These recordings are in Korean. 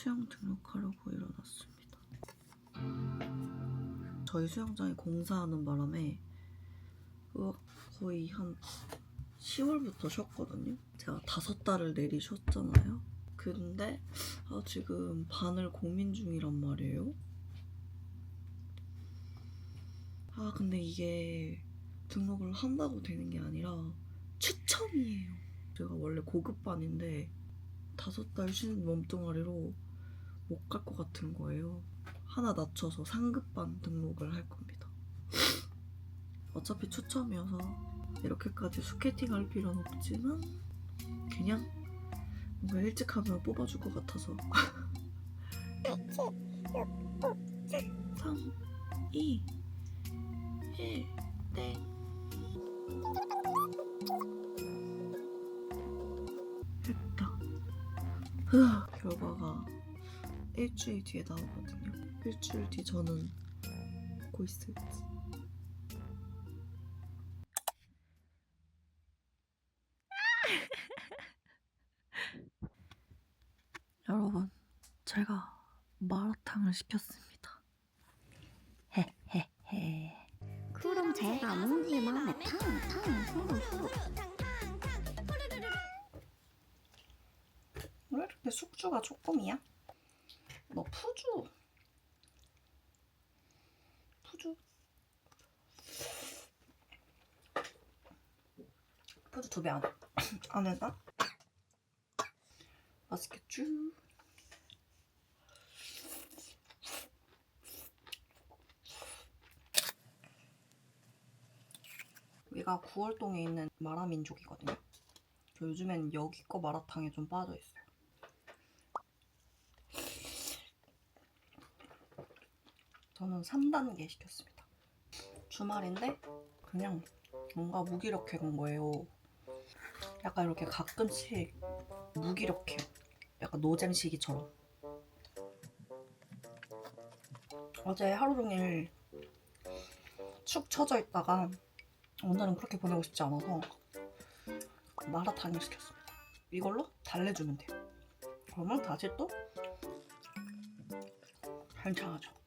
수영 등록하려고 일어났습니다. 저희 수영장에 공사하는 바람에 거의 한 10월부터 쉬었거든요. 제가 다섯 달을 내리 쉬었잖아요. 근데 아, 지금 반을 고민 중이란 말이에요. 아 근데 이게 등록을 한다고 되는 게 아니라 추첨이에요. 제가 원래 고급 반인데 다섯 달 쉬는 몸뚱아리로 못 갈 것 같은 거예요. 하나 낮춰서 상급반 등록을 할 겁니다. 어차피 추첨이어서 이렇게까지 스케팅 할 필요는 없지만 그냥 뭔가 일찍 하면 뽑아줄 것 같아서 3, 2, 1, 땡 했다 결과가 일주일 뒤에 나오거든요 일주일 뒤 저는 보고 있을지 여러분, 제가 마라탕을 시켰습니다. 헤헤헤. 그럼 제가 뭉디 마음에 탕탕 후루 후루 왜 이렇게 숙주가 조금이야? 너 푸주. 푸주. 푸주 두 배 안, 안 했나? 맛있겠죠? 여기가 구월동에 있는 마라민족이거든요. 저 요즘엔 여기 거 마라탕에 좀 빠져있어요. 저는 3단계 시켰습니다. 주말인데 그냥 뭔가 무기력해 온 거예요. 약간 이렇게 가끔씩 무기력해요. 약간 노잼 시기처럼. 어제 하루 종일 축 처져 있다가 오늘은 그렇게 보내고 싶지 않아서 마라탕을 시켰습니다. 이걸로 달래주면 돼요. 그러면 다시 또 괜찮아져.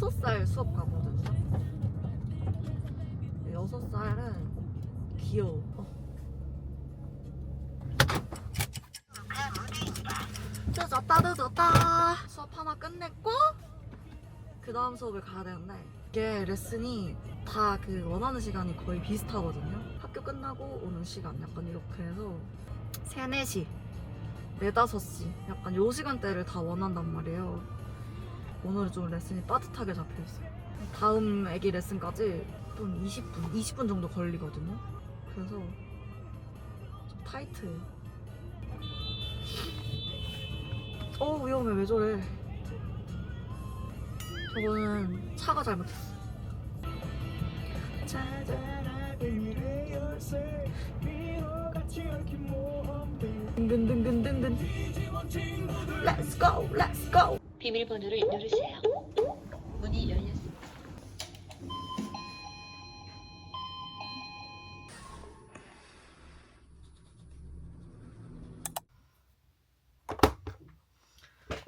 6살 수업 가거든요. 6살은 귀여워. 늦었다 늦었다 수업 하나 끝냈고 그 다음 수업을 가야 되는데 이게 레슨이 다 그 원하는 시간이 거의 비슷하거든요 학교 끝나고 오는 시간 약간 이렇게 해서 3, 4시 4, 5시 약간 요 시간대를 다 원한단 말이에요 오늘은 좀 레슨이 빠듯하게 잡혀있어요. 다음 애기 레슨까지 좀 20분 20분 정도 걸리거든요. 그래서 좀 타이트해요. 어 위험해. 왜 저래? 저거는 차가 잘못했어. 든든든든든든. Let's go, let's go 비밀번호를 누르세요. 문이 열렸습니다.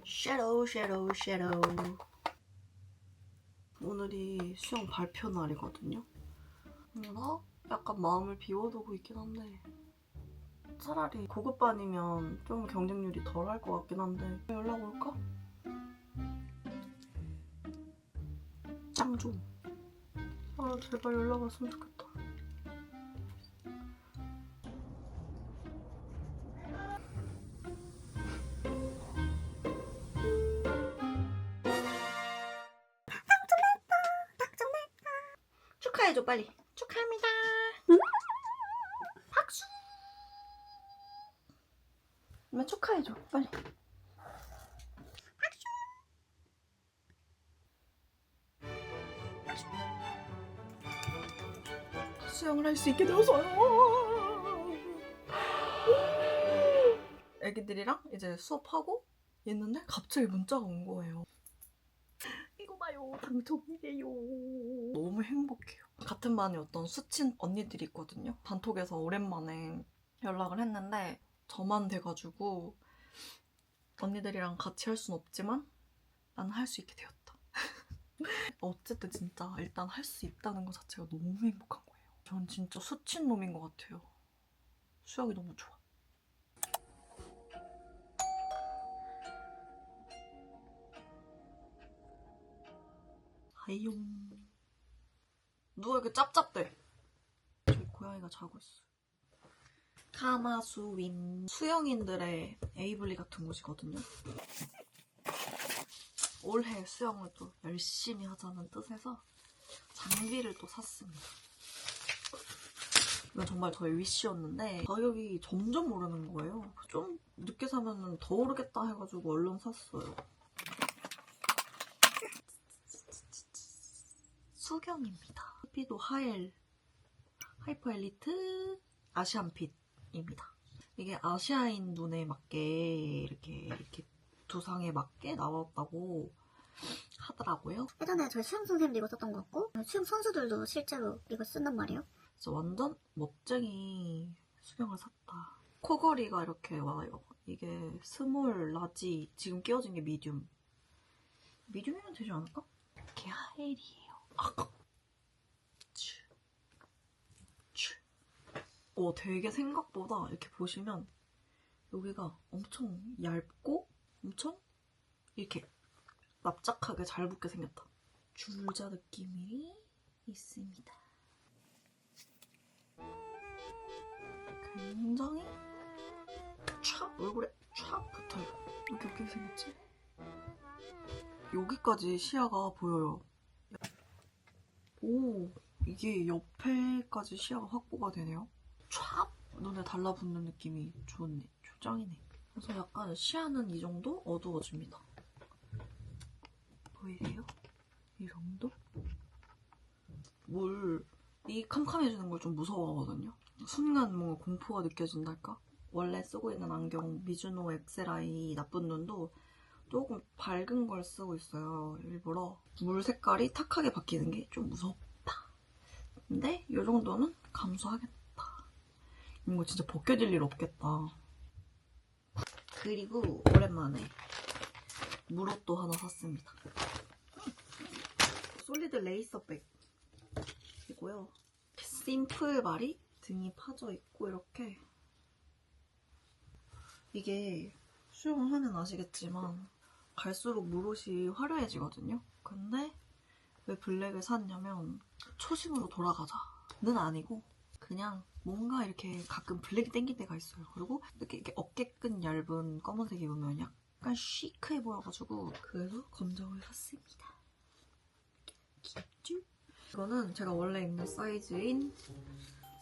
섀도우 섀도우 섀도우 오늘이 수영 발표 날이거든요 그래서 약간 마음을 비워두고 있긴 한데 차라리 고급반이면 좀 경쟁률이 덜 할 것 같긴 한데 연락 올까? 짱좀 아 제발 연락 왔으면 좋겠다. 축하해줘 빨리. 축하합니다. 박수! 엄마 축하해줘 빨리 할 수 있게 되어서요. 애기들이랑 이제 수업하고 있는데 갑자기 문자가 온 거예요. 이거 봐요. 당첨이래요. 너무 행복해요. 같은 반에 어떤 수친 언니들이 있거든요. 단톡에서 오랜만에 연락을 했는데 저만 돼가지고 언니들이랑 같이 할 순 없지만 나는 할수 있게 되었다. 어쨌든 진짜 일단 할 수 있다는 것 자체가 너무 행복한 거예요. 전 진짜 수친 놈인 것 같아요. 수영이 너무 좋아. 하이용. 누가 이렇게 짭짭대? 저희 고양이가 자고 있어. 카마수임 수영인들의 에이블리 같은 곳이거든요. 올해 수영을 또 열심히 하자는 뜻에서 장비를 또 샀습니다. 이건 정말 저의 위시였는데 가격이 점점 오르는 거예요. 좀 늦게 사면 더 오르겠다 해가지고 얼른 샀어요. 수경입니다. 피도 하엘 하이퍼 엘리트 아시안핏 입니다. 이게 아시아인 눈에 맞게 이렇게 이렇게 두상에 맞게 나왔다고 하더라고요. 예전에 저희 수영 선생님도 이거 썼던 것 같고 수영 선수들도 실제로 이거 쓴단 말이에요. 진짜 완전 멋쟁이 수경을 샀다. 코걸이가 이렇게 와요. 이게 스몰, 라지, 지금 끼워진 게 미디움. 미디움이면 되지 않을까? 이게 하엘이에요. 아, 츄. 츄. 어, 되게 생각보다 이렇게 보시면 여기가 엄청 얇고 엄청 이렇게 납작하게 잘 붙게 생겼다. 줄자 느낌이 있습니다. 굉장히 촥 얼굴에 촥 붙어요. 이렇게 어떻게 생겼지? 여기까지 시야가 보여요. 오, 이게 옆에까지 시야가 확보가 되네요. 촥 눈에 달라붙는 느낌이 좋네. 조장이네. 그래서 약간 시야는 이 정도 어두워집니다. 보이세요? 이 정도? 물이 캄캄해지는 걸 좀 무서워하거든요. 순간 뭔가 공포가 느껴진달까? 원래 쓰고 있는 안경 미즈노 엑셀아이 나쁜 눈도 조금 밝은 걸 쓰고 있어요. 일부러 물 색깔이 탁하게 바뀌는 게 좀 무섭다. 근데 이 정도는 감수하겠다. 이거 진짜 벗겨질 일 없겠다. 그리고 오랜만에 무릎도 하나 샀습니다. 솔리드 레이서백이고요. 심플 바리 등이 파져 있고 이렇게 이게 수영을 하면 아시겠지만 갈수록 무릇이 화려해지거든요. 근데 왜 블랙을 샀냐면 초심으로 돌아가자는 아니고 그냥 뭔가 이렇게 가끔 블랙이 땡길 때가 있어요. 그리고 이렇게, 이렇게 어깨끈 얇은 검은색 입으면 약간 시크해 보여가지고 그래서 검정을 샀습니다. 귀엽죠? 이거는 제가 원래 입는 사이즈인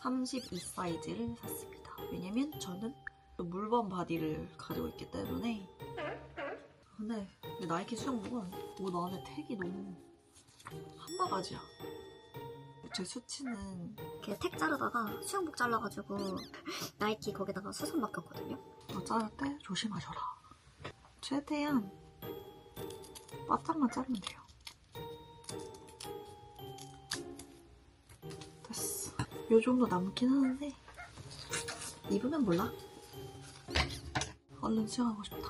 32 사이즈를 샀습니다. 왜냐면 저는 또 물범 바디를 가지고 있기 때문에 근데 이 나이키 수영복은 옷 안에 택이 너무 한바가지야. 제 수치는 이렇게 택 자르다가 수영복 잘라가지고 나이키 거기다가 수선 맡겼거든요. 너 자를 때 조심하셔라. 최대한 바짝만 자르면 돼요. 요 정도 남긴 하는데 입으면 몰라. 얼른 수영하고 싶다.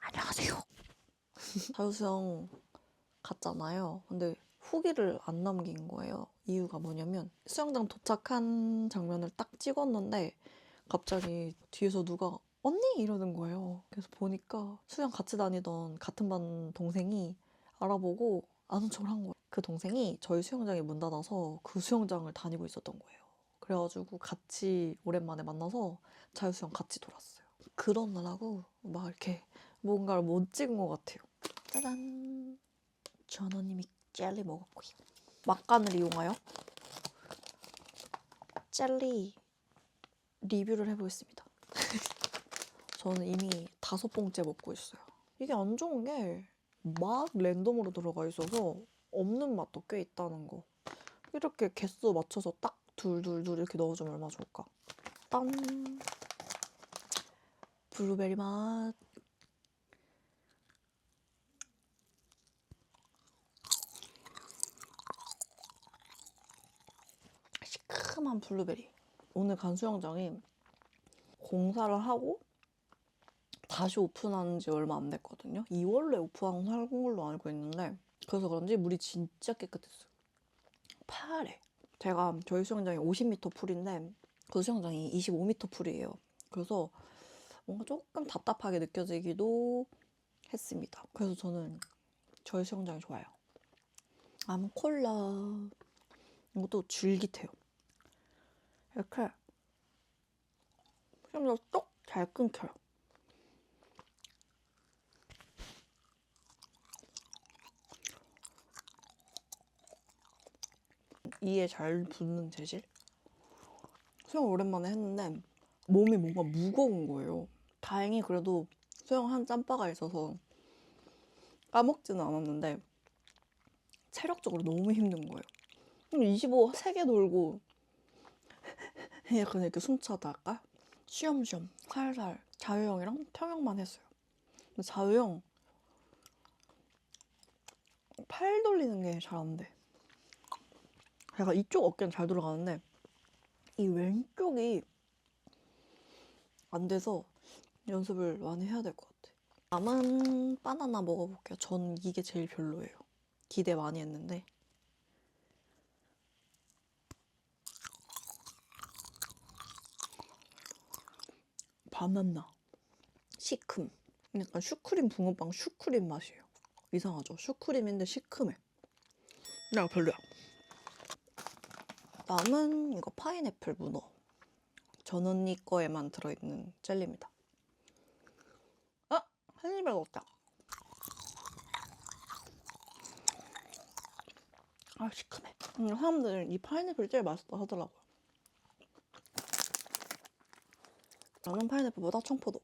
안녕하세요. 자유수영 갔잖아요. 근데 후기를 안 남긴 거예요. 이유가 뭐냐면 수영장 도착한 장면을 딱 찍었는데 갑자기 뒤에서 누가 언니 이러는 거예요. 그래서 보니까 수영 같이 다니던 같은 반 동생이 알아보고 아는 척을 한 거예요. 그 동생이 저희 수영장에 문 닫아서 그 수영장을 다니고 있었던 거예요. 그래가지고 같이 오랜만에 만나서 자유수영 같이 돌았어요. 그러느라고 막 이렇게 뭔가를 못 찍은 것 같아요. 짜잔! 전원님이 젤리 먹었고요. 막간을 이용하여 젤리 리뷰를 해보겠습니다. 저는 이미 다섯 봉째 먹고 있어요. 이게 안 좋은 게 막 랜덤으로 들어가 있어서 없는 맛도 꽤 있다는 거. 이렇게 개수 맞춰서 딱 둘둘둘 이렇게 넣어주면 얼마나 좋을까. 딴 블루베리 맛. 시큼한 블루베리. 오늘 간 수영장이 공사를 하고 다시 오픈한 지 얼마 안 됐거든요. 2월에 오픈한 걸로 알고 있는데 그래서 그런지 물이 진짜 깨끗했어요. 파래. 제가 저희 수영장이 50m 풀인데 그 수영장이 25m 풀이에요. 그래서 뭔가 조금 답답하게 느껴지기도 했습니다. 그래서 저는 저희 수영장이 좋아요. 암콜라 이것도 줄깃해요. 이렇게 좀더쏙잘 끊겨요. 이에 잘 붙는 재질? 수영 오랜만에 했는데 몸이 뭔가 무거운 거예요. 다행히 그래도 수영 한 짬바가 있어서 까먹지는 않았는데 체력적으로 너무 힘든 거예요. 25 3개 돌고 약간 이렇게 숨차다 할까? 쉬엄쉬엄 살살 자유형이랑 평형만 했어요. 자유형 팔 돌리는 게 잘 안 돼. 약간 이쪽 어깨는 잘 돌아가는데 이 왼쪽이 안 돼서 연습을 많이 해야 될 것 같아. 남은 바나나 먹어볼게요. 전 이게 제일 별로예요. 기대 많이 했는데. 바나나, 시큼. 약간 슈크림 붕어빵 슈크림 맛이에요. 이상하죠? 슈크림인데 시큼해. 내가 별로야. 남은 이거 파인애플 문어. 전 언니 거에만 들어있는 젤리입니다. 아! 한 입에 넣었다. 아, 시큼해. 음, 사람들은 이 파인애플이 제일 맛있다 하더라고요. 나는 파인애플보다 청포도.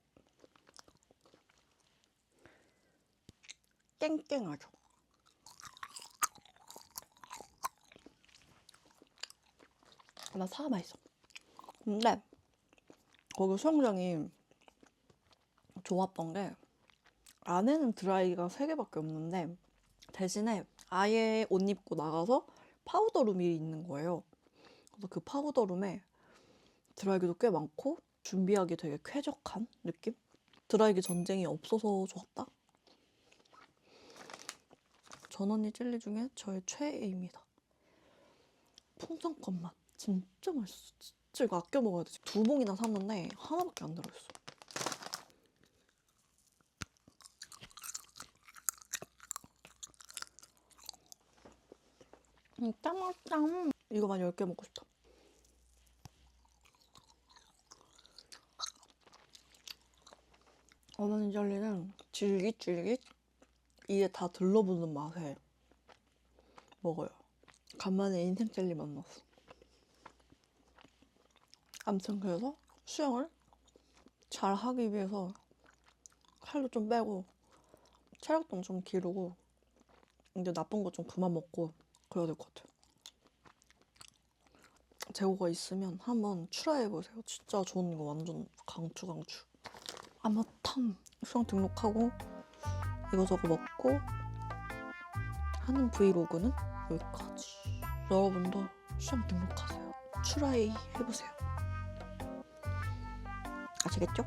땡땡하죠. 나 사과 맛있어. 근데 거기 수영장이 좋았던 게 안에는 드라이기가 3개밖에 없는데 대신에 아예 옷 입고 나가서 파우더룸이 있는 거예요. 그래서 그 파우더룸에 드라이기도 꽤 많고 준비하기 되게 쾌적한 느낌? 드라이기 전쟁이 없어서 좋았다. 전 언니 젤리 중에 저의 최애입니다. 풍선껌 맛 진짜 맛있어. 진짜 이거 아껴 먹어야 돼. 두 봉이나 샀는데 하나밖에 안 들어있어. 진짜 맛있다. 이거만 10개 먹고 싶다. 어머니 젤리는 질깃질깃 이에 다 들러붙는 맛에 먹어요. 간만에 인생 젤리 만났어. 아무튼 그래서 수영을 잘 하기 위해서 살도 좀 빼고 체력도 좀 기르고 이제 나쁜 거 좀 그만 먹고 그래야 될 것 같아요. 재고가 있으면 한번 트라이 해보세요. 진짜 좋은 거 완전 강추 강추. 아무튼 수영 등록하고 이거저거 먹고 하는 브이로그는 여기까지. 여러분도 수영 등록하세요. 트라이 해보세요. 아시겠죠?